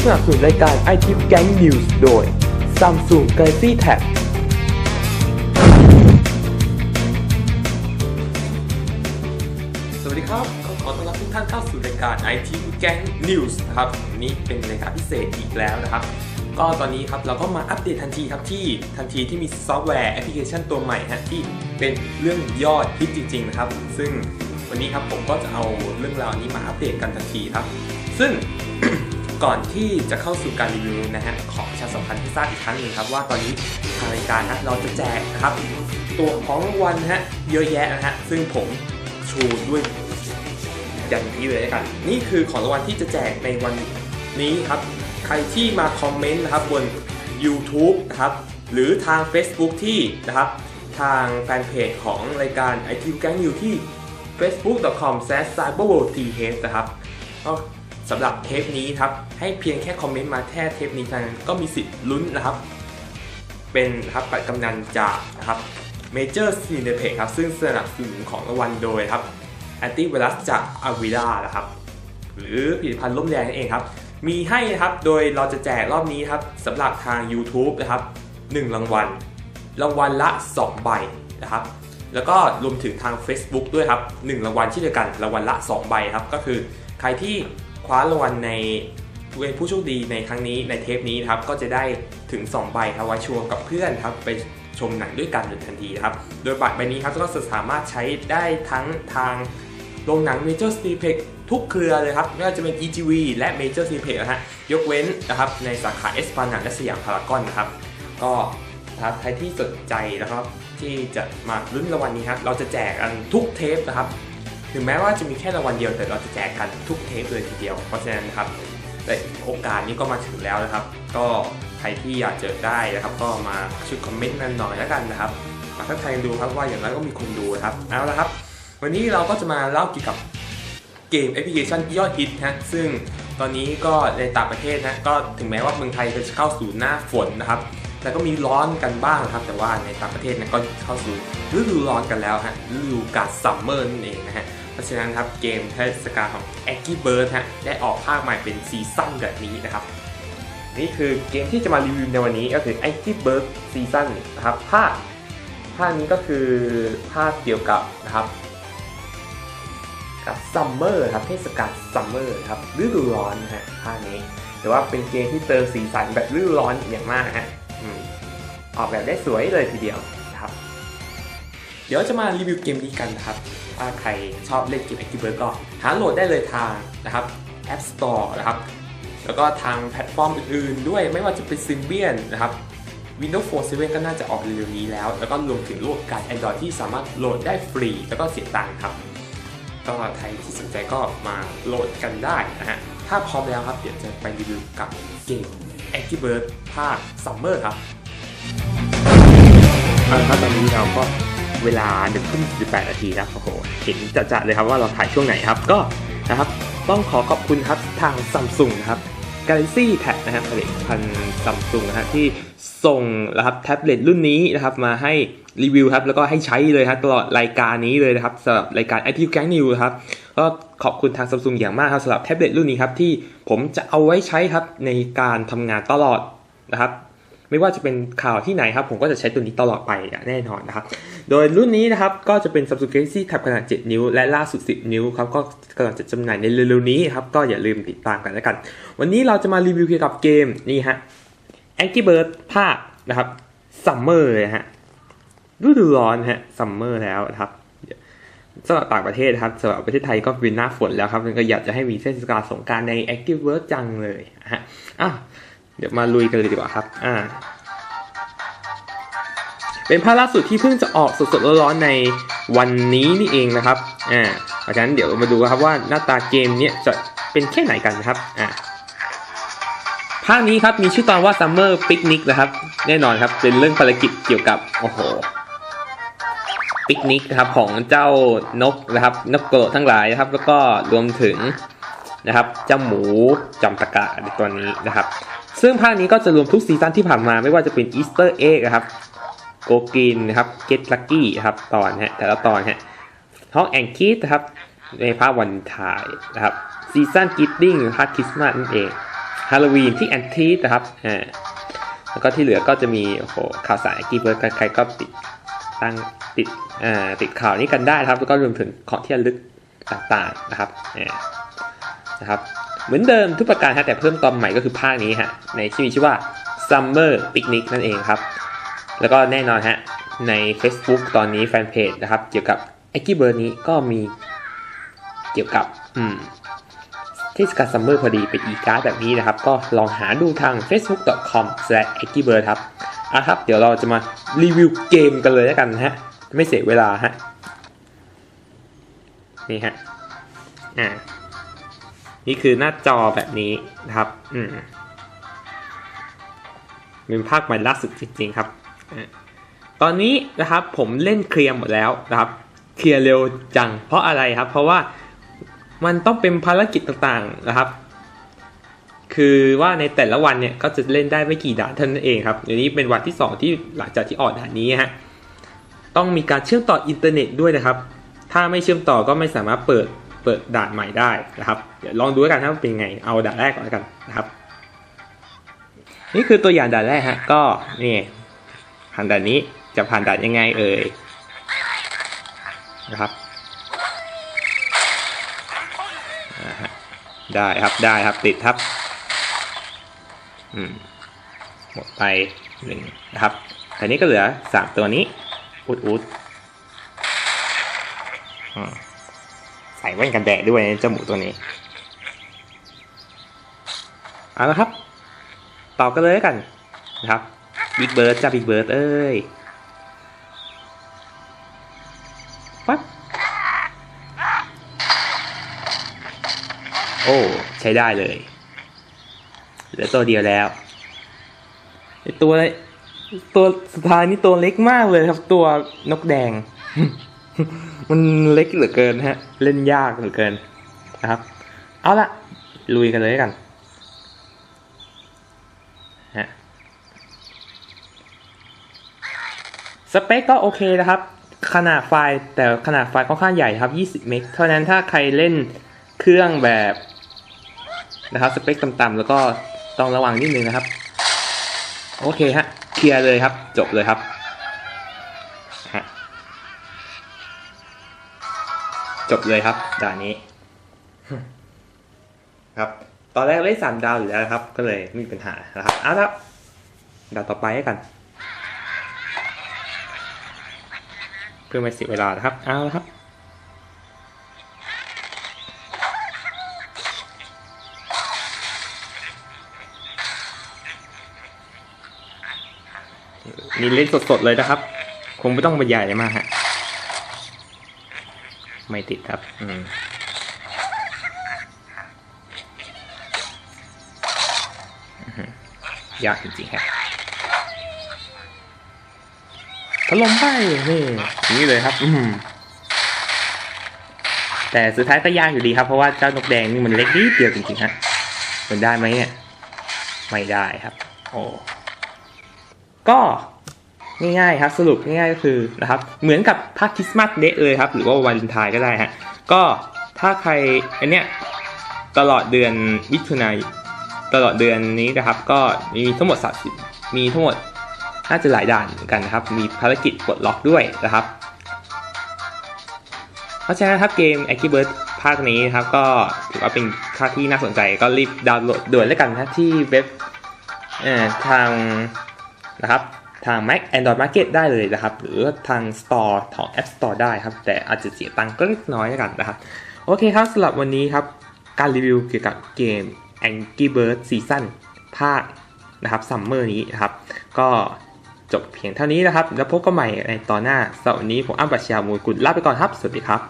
ร่วสนับสนุนรายการ i t Gang News โดย Samsung Galaxy Tab สวัสดีครับขอขอต้อนรับทุกท่านเข้าสู่รายการ IT Gang News นะครับนนี้เป็นรายการพิเศษอีกแล้วนะครับ ก็ตอนนี้ครับเราก็มาอัปเดตทันทีครับที่ทันทีที่มีซอฟต์แวร์แอปพลิเคชันตัวใหม่ฮะที่เป็นเรื่องยอดฮิตจริง ๆ นะครับ ซึ่งวันนี้ครับผมก็จะเอาเรื่องราวนี้มาอัปเดตกันทันทีครับ ซึ่ง ก่อนที่จะเข้าสู่การรีวิวนะฮะขอประชาสัมพันธ์ให้ทราบอีกครั้งหนึ่งครับว่าตอนนี้ทางรายการนะเราจะแจกครับ ตัวของรางวัลนะฮะเยอะแยะนะฮะซึ่งผมชูด้วยยันนี้เลยแล้วกันนี่คือของรางวัลที่จะแจกในวันนี้ครับ ใครที่มาคอมเมนต์นะครับบน YouTube นะครับหรือทาง Facebook ที่นะครับทางแฟนเพจของรายการ IT Gang อยู่ที่ facebook.com/cyberworldth นะครับ สำหรับเทปนี้ครับ ให้เพียงแค่คอมเมนต์มาแค่เทปนี้เท่านั้นก็มีสิทธิ์ลุ้นนะครับ เป็นครับบัตรกำนันจากนะครับ Major c i n e p e x ครับ ซึ่งสนับสนุนของรางวัลโดยครับ Anti Virus จาก a v i l a นะครับ หรือผลิตภัณฑ์ล้มแรงนั่นเองครับ มีให้นะครับโดยเราจะแจกรอบนี้ครับสำหรับทาง YouTube นะครับ 1 รางวัล รางวัลละ 2 ใบนะครับ แล้วก็รวมถึงทาง Facebook ด้วยครับ 1 รางวัลเช่นเดียวกันรางวัลละ 2 ใบครับ ก็คือใครที่ คว้ารางวัลในเป็นผู้โชคดีในครั้งนี้ในเทปนี้ครับก็จะได้ถึง 2 ใบครับไว้ชวนกับเพื่อนครับไปชมหนังด้วยกันในทันทีครับ โดยบัตรใบนี้ครับก็สามารถใช้ได้ทั้งทางโรงหนัง Major Cineplex ทุกเครือเลยครับไม่ว่าจะเป็น EGV และ Major Cineplex นะฮะยกเว้นนะครับในสาขาเอสปานัและสยามพารากอนนะครับ ก็ครับใครที่สนใจนะครับที่จะมาลุ้นรางวัลนี้ครับเราจะแจกกันทุกเทปนะครับ ถึงแม้ว่าจะมีแค่รางวัลเดียวแต่เราจะแจกกันทุกเทปเลยทีเดียว เพราะฉะนั้นนะครับแต่โอกาสนี้ก็มาถึงแล้วนะครับ ก็ใครที่อยากเจอได้นะครับ ก็มาช่วยคอมเมนต์กันหน่อยแล้วกันนะครับ มาทักทายดูครับว่าอย่างไรก็มีคนดูนครับเอาละครับ วันนี้เราก็จะมาเล่าเกี่ยวกับเกมแอปพลิเคชันยอดฮิตนะซึ่งตอนนี้ก็ในต่างประเทศนะก็ถึงแม้ว่าเมืองไทยจะเข้าสู่หน้าฝนนะครับแต่ก็มีร้อนกันบ้างนะครับ แต่ว่าในต่างประเทศนะก็เข้าสู่ฤดูร้อนกันแล้วฮะฤดูกาลซัมเมอร์นั่นเองนะฮะ ราะฉะนั้นครับเกมเทศกาลของ a g g i Bird ฮะได้ออกภาคใหม่เป็นซีซั่นแบบนี้นะครับ นี่คือเกมที่จะมารีวิวในวันนี้ก็คือ a g g i Bird ซีซั่นนะครับภาคภาคนี้ก็คือภาคเกี่ยวกับนะครับกับซัมเมอร์ครับเทศกาลซัมเมอร์ครับฤดูร้อนฮะภาคนี้แต่ว่าเป็นเกมที่เติมสีสันแบบฤดูร้อนอย่างมากฮะออกแบบได้สวยเลยทีเดียวครับ เดี๋ยวจะมารีวิวเกมนี้กันนะครับถ้าใครชอบเล่นเกม Active Bird ก็หาโหลดได้เลยทางนะครับ App Store นะครับ แล้วก็ทางแพลตฟอร์มอื่นๆ ด้วยไม่ว่าจะเป็น Symbian นะครับ Windows Phone 7 ก็น่าจะออกเร็วๆนี้แล้ว แล้วก็รวมถึงโหลดการ Android ที่สามารถโหลดได้ฟรี แล้วก็เสียตังค์ครับ ก็ใครที่สนใจก็มาโหลดกันได้นะฮะ ถ้าพร้อมแล้วครับ เดี๋ยวจะไปรีวิวกับเกม Active Bird ภาค Summer ครับครับตอนนี้เราก็ เวลาหนึ่งทุ่มสิบแปดนาทีแล้วโอ้โหเห็นจัดๆเลยครับว่าเราถ่ายช่วงไหนครับก็นะครับต้องขอขอบคุณครับทางซัมซุงนะครับ Galaxy Tab นะฮะผลิตภัณฑ์ซัมซุงนะฮะที่ส่งนะครับแท็บเล็ตรุ่นนี้นะครับมาให้รีวิวครับแล้วก็ให้ใช้เลยครับตลอดรายการนี้เลยนะครับสำหรับรายการ IT Gang News ครับก็ขอบคุณทางซัมซุงอย่างมากครับสำหรับแท็บเล็ตรุ่นนี้ครับที่ผมจะเอาไว้ใช้ครับในการทำงานตลอดนะครับ ไม่ว่าจะเป็นข่าวที่ไหนครับ ผมก็จะใช้ตัวนี้ตลอดไปอย่างแน่นอนนะครับ โดยรุ่นนี้นะครับ ก็จะเป็น Samsung Galaxy Tab ขนาด 7 นิ้ว และล่าสุด 10 นิ้วครับ ก็กำลังจะจำหน่ายในเร็วๆนี้ครับ ก็อย่าลืมติดตามกันแล้วกัน วันนี้เราจะมารีวิวเกี่ยวกับเกมนี่ฮะ Angry Bird ภาคนะครับ Summer เลยฮะฤดูร้อนฮะ Summer แล้วนะครับสำหรับต่างประเทศครับสำหรับประเทศไทยก็เป็นหน้าฝนแล้วครับก็อยากจะให้มีเทศกาลสงการใน Active Bird จังเลยฮะอะ เดี๋ยวมาลุยกันเลยดีกว่าครับ อ่า เป็นภาคล่าสุดที่เพิ่งจะออกสดๆร้อนๆในวันนี้นี่เองนะครับ อ่าเพราะฉะนั้นเดี๋ยวมาดูครับว่าหน้าตาเกมเนี้ยจะเป็นแค่ไหนกันนะครับ อ่าภาคนี้ครับมีชื่อตอนว่า Summer Picnic นะครับ แน่นอนครับเป็นเรื่องภารกิจเกี่ยวกับ โอ้โหปิกนิกนะครับของเจ้านกนะครับนกกระโดดทั้งหลายนะครับ แล้วก็รวมถึงนะครับเจ้าหมูจอมตะกะในตัวนี้นะครับ ซึ่งภาคนี้ก็จะรวมทุกซีซั่นที่ผ่านมาไม่ว่าจะเป็นอีสเตอร์เอ็กครับโกกินนะครับเกตลักกี้ครับตอนฮะแต่ละตอนฮะห้องแองกี้นะครับในภาควันทายนะครับซีซันกิตติ้งภาคคริสต์มาสนั่นเองฮาโลวีนที่แอนทีนะครับอ่าแล้วก็ที่เหลือก็จะมีโอ้โหข่าวสารกีเบิร์ดใครๆก็ติดตั้งติดอ่าติดข่าวนี้กันได้ครับ แล้วก็รวมถึงของที่ระลึกต่างๆนะครับนะครับ เหมือนเดิมทุกประการฮะแต่เพิ่มตอนใหม่ก็คือภาคนี้ฮะในที่มีชื่อว่า Summer Picnic นั่นเองครับ แล้วก็แน่นอนฮะใน Facebook ตอนนี้แฟนเพจนะครับ เกี่ยวกับไอ g กี้เบิร์นี้ก็มีเกี่ยวกับอืมเทศกาลซัมเมอร์พอดีเป็นอีการ์ดแบบนี้นะครับ ก็ลองหาดูทาง facebook.com/aggiebird ครับอะครับ เดี๋ยวเราจะมารีวิวเกมกันเลยแล้วกันฮะ ไม่เสียเวลาฮะ นี่ฮะ อ่า นี่คือหน้าจอแบบนี้นะครับ อืมเป็นภาคใหม่ล่าสุดจริงๆครับ ตอนนี้นะครับผมเล่นเคลียร์หมดแล้วนะครับ เคลียร์เร็วจัง เพราะอะไรครับ เพราะว่ามันต้องเป็นภารกิจต่างๆนะครับ คือว่าในแต่ละวันเนี่ยก็จะเล่นได้ไม่กี่ด่านเท่านั้นเองครับเดี๋ยวนี้เป็นวันที่ 2 ที่หลังจากที่ออกด่านนี้ฮะ ต้องมีการเชื่อมต่ออินเทอร์เน็ตด้วยนะครับ ถ้าไม่เชื่อมต่อก็ไม่สามารถเปิด เปิดด่านใหม่ได้นะครับ เดี๋ยวลองดูด้วกันครับว่าเป็นไง เอาด่านแรกก่อนกันนะครับ นี่คือตัวอย่างด่านแรกฮะ ก็นี่ผ่านด่านนี้จะผ่านด่านยังไงเอ่ยนะครับได้ครับได้ครับติดครับอืมหมดไปหนึ่งนะครับแต่นี้ก็เหลือสามตัวนี้อุดอุดอืม ใส่แว่นกันแดดด้วยเจ้าหมูตัวนี้เอาละครับต่อกันเลยกันนะครับบิ๊กเบิร์ดจ้าบิ๊กเบิร์ดเอ้ยปั๊บโอ้ ใช้ได้เลยเหลือตัวเดียวแล้วตัวตัวสุดท้ายนี่ตัวเล็กมากเลยครับตัวนกแดง มันเล็กเหลือเกินฮะ เล่นยากเหลือเกินนะครับ เอาละลุยกันเลยกันฮะสเปคก็โอเคนะครับ ขนาดไฟล์แต่ขนาดไฟล์ค่อนข้างใหญ่ครับ 20 เมกเท่านั้นถ้าใครเล่นเครื่องแบบนะครับสเปคต่ำๆแล้วก็ต้องระวังนิดนึงนะครับ โอเคฮะเคลียร์เลยครับ จบเลยครับ จบเลยครับด่านนี้ ครับ ตอนแรกได้สามดาวอยู่แล้วครับ ก็เลยไม่มีปัญหานะครับเอาละดาวต่อไปให้กัน เพื่อไม่เสียเวลานะครับ เอาละครับนี่เล่นสดๆเลยนะครับ คงไม่ต้องบรรยายอะไรมากฮะ ไม่ติดครับ อืมยากจริงๆครับถล่มไปนี่อย่างนี้เลยครับ อืมแต่สุดท้ายก็ยากอยู่ดีครับ เพราะว่าเจ้านกแดงนี่มันเล็กนิดเดียวจริงๆฮะมันได้ไหมเนี่ย ไม่ได้ครับ โอ้ก็ ง่ายๆครับสรุปง่ายๆก็คือนะครับเหมือนกับภาคคริสต์มาสเดย์เลยครับหรือว่าวาเลนไทน์ก็ได้ฮะก็ถ้าใครอันเนี้ยตลอดเดือนมิถุนายนตลอดเดือนนี้นะครับ ก็มีทั้งหมด30มีทั้งหมดน่าจะหลายด่านเหมือนกันนะครับ มีภารกิจปลดล็อกด้วยนะครับ เพราะฉะนั้นครับเกม a c t i v e r s ภาคนี้นะครับก็ถือว่าเป็นภาคที่น่าสนใจก็รีบดาวน์โหลดด่วนแล้วกันนะที่เว็บทางนะครับ ทาง Mac Android Market ได้เลยนะครับ หรือทาง Store ของ App Store ได้ครับ แต่อาจจะเสียตังค์ก็เล็กน้อยกันนะครับ โอเคครับสำหรับวันนี้ครับ การรีวิวเกี่ยวกับเกม Angry Birds Season ภาคนะครับซัมเมอร์นี้นะครับ ก็จบเพียงเท่านี้นะครับ แล้วพบกันใหม่ในตอนหน้าสำหรับวันนี้ผมอ้ำปัชญามูลกุลลาไปก่อนครับ สวัสดีครับ